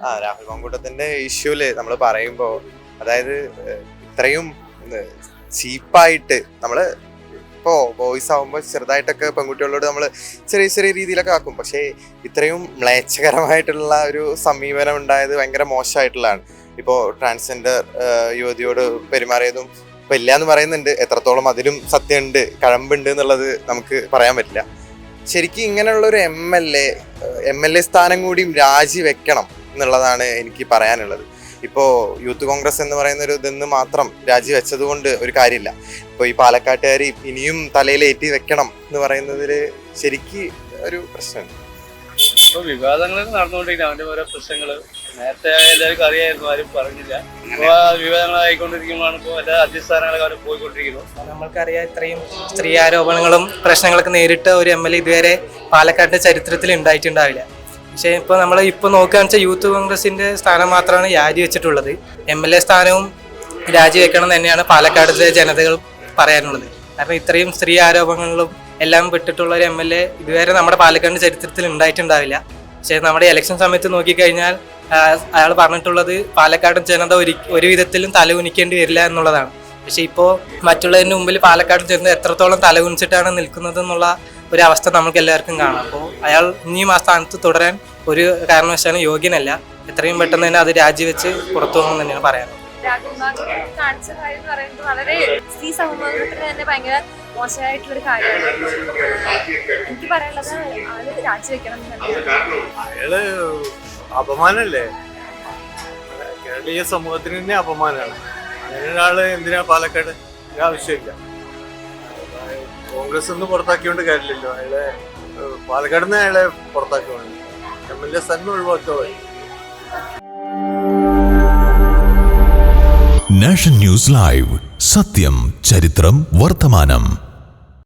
ട്രാൻസിന്റെ ഇഷ്യൂൽ നമ്മൾ പറയുമ്പോൾ അതായത് ഇത്രയും ചീപ്പായിട്ട് നമ്മൾ ഇപ്പോ ബോയ്സ് ആകുമ്പോൾ ചെറുതായിട്ടൊക്കെ പെൺകുട്ടികളോട് നമ്മൾ ചെറിയ ചെറിയ രീതിയിലൊക്കെ ആക്കും. പക്ഷേ ഇത്രയും മ്ലേച്ഛകരമായിട്ടുള്ള ഒരു സമീപനം ഉണ്ടായത് ഭയങ്കര മോശമായിട്ടുള്ളതാണ്. ഇപ്പോൾ ട്രാൻസ്ജെൻഡർ യുവതിയോട് പെരുമാറിയതും ഇപ്പം ഇല്ല എന്ന് പറയുന്നുണ്ട്. എത്രത്തോളം അതിലും സത്യമുണ്ട് കഴമ്പുണ്ട് എന്നുള്ളത് നമുക്ക് പറയാൻ പറ്റില്ല. ശരിക്കും ഇങ്ങനെയുള്ള ഒരു M L A M L A സ്ഥാനം കൂടിയും രാജിവെക്കണം എന്നുള്ളതാണ് എനിക്ക് പറയാനുള്ളത്. ഇപ്പോൾ യൂത്ത് കോൺഗ്രസ് എന്ന് പറയുന്ന ഒരു ഇതെന്ന് മാത്രം രാജിവെച്ചത് കൊണ്ട് ഒരു കാര്യമില്ല. ഇപ്പോൾ ഈ പാലക്കാട്ടുകാർ ഇനിയും തലയിലേറ്റി വെക്കണം എന്ന് പറയുന്നതിൽ ശരിക്ക് ഒരു പ്രശ്നമുണ്ട്. ഇപ്പൊ വിവാദങ്ങൾ നടന്നുകൊണ്ടിരിക്കുന്ന. അവന്റെ ഓരോ പ്രശ്നങ്ങൾ. നേരത്തെ എല്ലാവർക്കും അറിയായിരുന്നു ആരും പറഞ്ഞില്ല. ഇപ്പൊ ആ വിവാദങ്ങളായിക്കൊണ്ടിരിക്കുമ്പോഴാണ് ഇപ്പോൾ എല്ലാ അധ്യസ്ഥാനങ്ങളൊക്കെ അവർ പോയിക്കൊണ്ടിരിക്കുന്നത് നമ്മൾക്കറിയാം ഇത്രയും സ്ത്രീ ആരോപണങ്ങളും പ്രശ്നങ്ങളൊക്കെ നേരിട്ട ഒരു എം എൽ എ ഇതുവരെ പാലക്കാടിന്റെ ചരിത്രത്തിൽ ഉണ്ടായിട്ടുണ്ടാവില്ല. പക്ഷേ ഇപ്പോൾ നമ്മൾ ഇപ്പോൾ നോക്കുകയാണെന്ന് വെച്ചാൽ യൂത്ത് കോൺഗ്രസിന്റെ സ്ഥാനം മാത്രമാണ് രാജിവെച്ചിട്ടുള്ളത് എം എൽ എ സ്ഥാനവും രാജിവെക്കണം തന്നെയാണ് പാലക്കാടിലെ ജനതകൾ പറയാനുള്ളത് കാരണം ഇത്രയും സ്ത്രീ ആരോപണങ്ങളും എല്ലാം വിട്ടിട്ടുള്ള ഒരു എം എൽ എ ഇതുവരെ നമ്മുടെ പാലക്കാട് ചരിത്രത്തിൽ ഉണ്ടായിട്ടുണ്ടാവില്ല. പക്ഷേ നമ്മുടെ ഇലക്ഷൻ സമയത്ത് നോക്കിക്കഴിഞ്ഞാൽ അയാൾ പറഞ്ഞിട്ടുള്ളത് പാലക്കാട് ജനത ഒരു ഒരു വിധത്തിലും തലകുനിക്കേണ്ടി വരില്ല എന്നുള്ളതാണ്. പക്ഷേ ഇപ്പോൾ മറ്റുള്ളതിന് മുമ്പിൽ പാലക്കാട് ജനത എത്രത്തോളം തലകുനിച്ചിട്ടാണ് നിൽക്കുന്നത് എന്നുള്ള ഒരു അവസ്ഥ നമുക്ക് എല്ലാവർക്കും കാണാം. അപ്പോൾ അയാൾ ഇനിയും ആ സ്ഥാനത്ത് തുടരാൻ ഒരു കാരണവശാലും യോഗ്യനല്ല. എത്രയും പെട്ടെന്ന് തന്നെ അത് രാജിവെച്ച് പുറത്തു പോകണം തന്നെയാണ് പറയാൻ രാജ്യമാകെ കാണിച്ച കാര്യം എന്ന് പറയുന്നത് വളരെ സ്ത്രീ സമൂഹത്തിന് തന്നെ ഭയങ്കര മോശമായിട്ടുള്ളൊരു കാര്യമാണ്. എനിക്ക് പറയാനുള്ളത് ആൾ രാജിവെക്കണം അയാൾ അപമാനല്ലേ? കേരളീയ സമൂഹത്തിന് തന്നെ അപമാനമാണ്. അങ്ങനെ ഒരാൾ എന്തിനാ പാലക്കാട്? ഒരു ആവശ്യമില്ല. കോൺഗ്രസ് ഒന്ന് പുറത്താക്കിയോണ്ട് കാര്യമില്ലല്ലോ. അയാളെ പാലക്കാട് നിന്ന് അയാളെ പുറത്താക്കുവാണ്. എം എൽ എ സ്ഥാനം ഒഴിവാക്കുക നാഷണൽ ന്യൂസ് ലൈവ്. സത്യം ചരിത്രം വർത്തമാനം.